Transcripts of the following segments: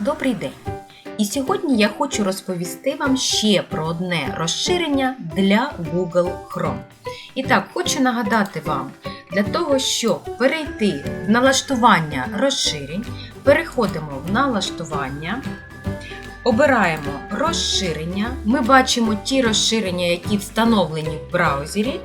Добрий день! І сьогодні я хочу розповісти вам ще про одне розширення для Google Chrome. І так, хочу нагадати вам, для того, щоб перейти в налаштування розширень, переходимо в налаштування, обираємо розширення. Ми бачимо ті розширення, які встановлені в браузері,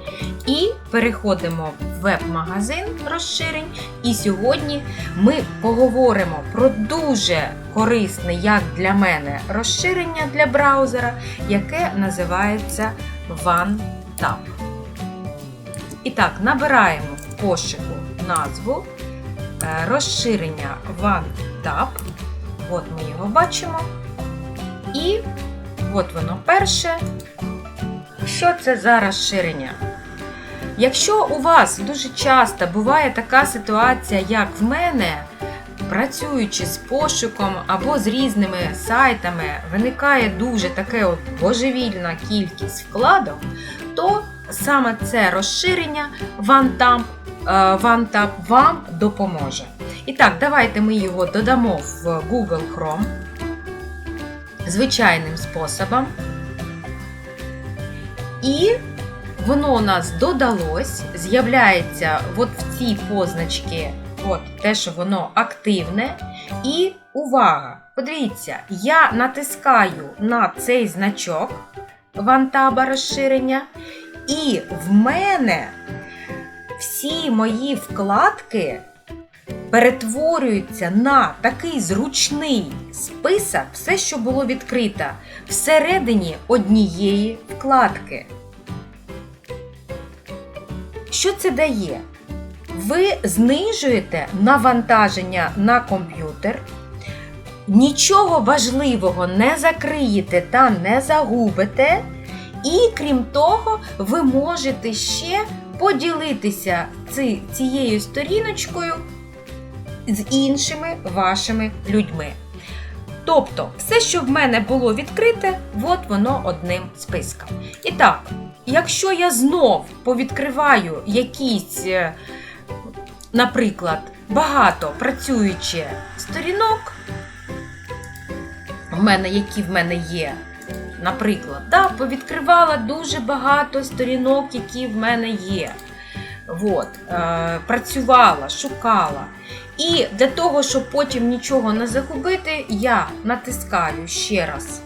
і переходимо в веб-магазин розширень. І сьогодні ми поговоримо про дуже корисне, як для мене, розширення для браузера, яке називається OneTab. І так, набираємо в пошуку назву е, розширення OneTab. От ми його бачимо. І от воно перше. Що це за розширення? Якщо у вас дуже часто буває така ситуація, як в мене, працюючи з пошуком або з різними сайтами, виникає дуже таке от божевільна кількість вкладок, то саме це розширення OneTab, е, OneTab вам допоможе. І так, давайте ми його додамо в Google Chrome звичайним способом. І воно у нас додалось, з'являється от в ці позначки, от те, що воно активне. І увага! Подивіться, я натискаю на цей значок вантаба розширення, і в мене всі мої вкладки перетворюються на такий зручний список, все, що було відкрито, всередині однієї вкладки. Що це дає? Ви знижуєте навантаження на комп'ютер, нічого важливого не закриєте та не загубите, і крім того, ви можете ще поділитися ці- цією сторіночкою з іншими вашими людьми. Тобто, все, що в мене було відкрите, от воно одним списком. І так, якщо я знов повідкриваю якісь, е, наприклад, багато працюючи сторінок, в мене, які в мене є, наприклад, да, повідкривала дуже багато сторінок, які в мене є. От, е, працювала, шукала. І для того, щоб потім нічого не загубити, я натискаю ще раз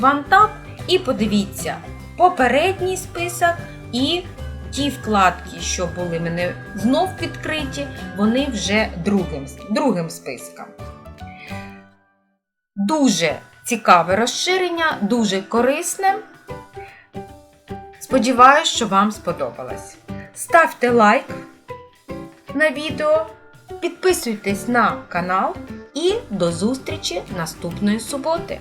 OneTab і подивіться попередній список і ті вкладки, що були мене знов відкриті, вони вже другим, другим списком. Дуже цікаве розширення, дуже корисне. Сподіваюсь, що вам сподобалось. Ставте лайк на відео, підписуйтесь на канал і до зустрічі наступної суботи!